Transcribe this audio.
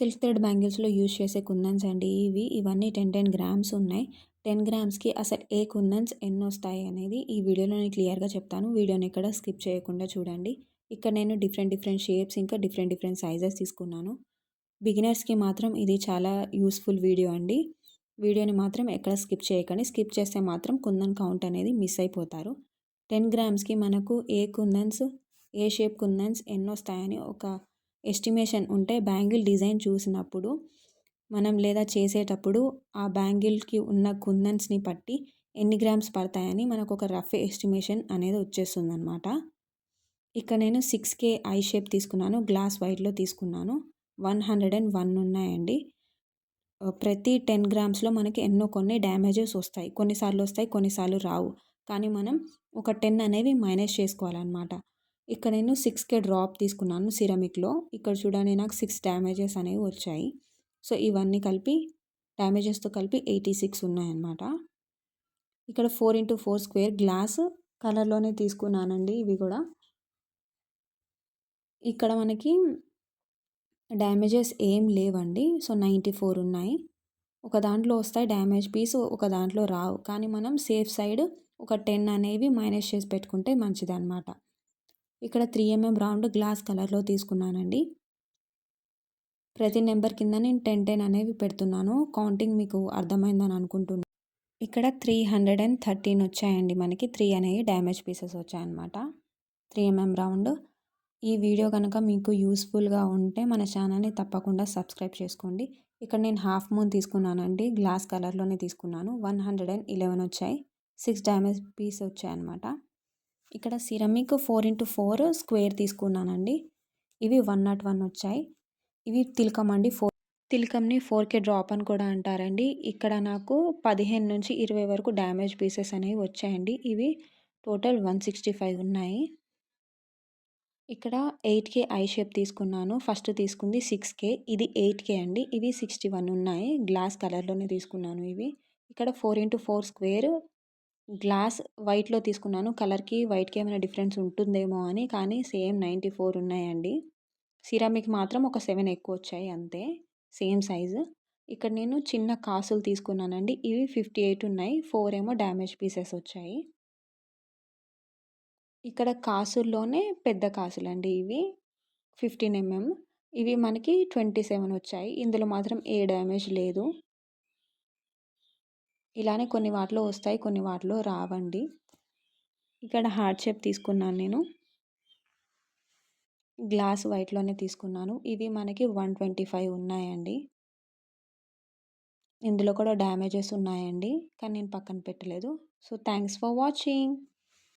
Silk thread బ్యాంగిల్స్లో use చేసే కుందన్స్ అండి ఇవి. ఇవన్నీ టెన్ టెన్ గ్రామ్స్ ఉన్నాయి. టెన్ గ్రామ్స్కి అసలు ఏ కుందన్స్ ఎన్ని వస్తాయి అనేది ఈ వీడియోలో నేను క్లియర్గా చెప్తాను. వీడియోని ఎక్కడ స్కిప్ చేయకుండా చూడండి. ఇక్కడ నేను డిఫరెంట్ డిఫరెంట్ షేప్స్ ఇంకా డిఫరెంట్ డిఫరెంట్ సైజెస్ తీసుకున్నాను. బిగినర్స్కి మాత్రం ఇది చాలా యూస్ఫుల్ వీడియో అండి. వీడియోని మాత్రం ఎక్కడ స్కిప్ చేయకండి. స్కిప్ చేస్తే మాత్రం కుందన్ కౌంట్ అనేది మిస్ అయిపోతారు. టెన్ గ్రామ్స్కి మనకు ఏ కుందన్స్ ఏ షేప్ కుందన్స్ ఎన్ని వస్తాయని ఒక ఎస్టిమేషన్ ఉంటే బ్యాంగిల్ డిజైన్ చూసినప్పుడు మనం లేదా చేసేటప్పుడు ఆ బ్యాంగిల్కి ఉన్న కుందన్స్ని బట్టి ఎన్ని గ్రామ్స్ పడతాయని మనకు ఒక రఫ్ ఎస్టిమేషన్ అనేది వచ్చేస్తుంది అనమాట ఇక్కడ నేను సిక్స్ కే ఐ షేప్ తీసుకున్నాను గ్లాస్ వైట్లో తీసుకున్నాను. వన్ హండ్రెడ్ అండ్ వన్ ఉన్నాయండి. ప్రతి టెన్ గ్రామ్స్లో మనకి ఎన్నో కొన్ని డ్యామేజెస్ వస్తాయి. కొన్నిసార్లు వస్తాయి కొన్నిసార్లు రావు. కానీ మనం ఒక టెన్ అనేవి మైనస్ చేసుకోవాలన్నమాట. ఇక్కడ నేను సిక్స్ కే డ్రాప్ తీసుకున్నాను సిరమిక్లో ఇక్కడ చూడండి నాకు సిక్స్ డ్యామేజెస్ అనేవి వచ్చాయి. సో ఇవన్నీ కలిపి డ్యామేజెస్తో కలిపి ఎయిటీ సిక్స్ ఉన్నాయన్నమాట. ఇక్కడ four into four square glass కలర్లోనే తీసుకున్నానండి ఇవి కూడా. ఇక్కడ మనకి డ్యామేజెస్ ఏం లేవండి. సో నైంటీ ఫోర్ ఉన్నాయి. ఒక దాంట్లో వస్తాయి డ్యామేజ్ పీస్ ఒక దాంట్లో రావు. కానీ మనం సేఫ్ సైడ్ ఒక టెన్ అనేవి మైనస్ చేసి పెట్టుకుంటే మంచిది అనమాట ఇక్కడ త్రీ ఎంఎం రౌండ్ గ్లాస్ కలర్లో తీసుకున్నానండి. ప్రతి నెంబర్ కింద నేను టెన్ టెన్ అనేవి పెడుతున్నాను. కౌంటింగ్ మీకు అర్థమైందని అనుకుంటున్నాను ఇక్కడ త్రీ హండ్రెడ్ అండ్ థర్టీన్ వచ్చాయండి మనకి. త్రీ అనేవి డ్యామేజ్ పీసెస్ వచ్చాయన్నమాట. త్రీ ఎంఎం రౌండ్ ఈ వీడియో కనుక మీకు యూస్ఫుల్గా ఉంటే మన ఛానల్ని తప్పకుండా సబ్స్క్రైబ్ చేసుకోండి. ఇక్కడ నేను హాఫ్ మూన్ తీసుకున్నానండి. గ్లాస్ కలర్లోనే తీసుకున్నాను. వన్ హండ్రెడ్ అండ్ ఇలెవెన్ వచ్చాయి. సిక్స్ డ్యామేజ్ పీస్ వచ్చాయన్నమాట. ఇక్కడ ceramic four into four square తీసుకున్నానండి. ఇవి వన్ నాట్ వన్ వచ్చాయి. ఇవి తిలకం అండి. ఫోర్ తిలకంని ఫోర్ కే డ్రాప్ అని కూడా అంటారండి. ఇక్కడ నాకు పదిహేను నుంచి ఇరవై వరకు డ్యామేజ్ పీసెస్ అనేవి వచ్చాయండి. ఇవి టోటల్ వన్ సిక్స్టీ ఫైవ్ ఉన్నాయి. ఇక్కడ ఎయిట్ కే ఐ షేప్ తీసుకున్నాను. ఫస్ట్ తీసుకుంది సిక్స్ కే ఇది ఎయిట్ కే అండి. ఇవి సిక్స్టీ వన్ ఉన్నాయి. గ్లాస్ కలర్లోనే తీసుకున్నాను ఇవి. ఇక్కడ four into four square glass వైట్లో తీసుకున్నాను. కలర్కి వైట్కి ఏమైనా డిఫరెన్స్ ఉంటుందేమో అని కానీ సేమ్ నైంటీ ఫోర్ ఉన్నాయండి. సిరామిక్ మాత్రం ఒక సెవెన్ ఎక్కువ వచ్చాయి అంతే సేమ్ సైజు. ఇక్కడ నేను చిన్న కాసులు తీసుకున్నానండి. ఇవి ఫిఫ్టీ ఎయిట్ ఉన్నాయి. ఫోర్ ఏమో డ్యామేజ్ పీసెస్ వచ్చాయి. ఇక్కడ కాసుల్లోనే పెద్ద కాసులండి ఇవి. ఫిఫ్టీన్ ఎంఎం ఇవి మనకి ట్వంటీ సెవెన్ వచ్చాయి. ఇందులో మాత్రం ఏ డ్యామేజ్ లేదు. ఇలానే కొన్ని వాటిలో వస్తాయి కొన్ని వాటిలో రావండి. ఇక్కడ హార్ట్ షేప్ తీసుకున్నాను నేను. గ్లాస్ వైట్లోనే తీసుకున్నాను. ఇవి మనకి వన్ ట్వంటీ ఫైవ్ ఉన్నాయండి. ఇందులో కూడా డ్యామేజెస్ ఉన్నాయండి కానీ నేను పక్కన పెట్టలేదు. So thanks for watching.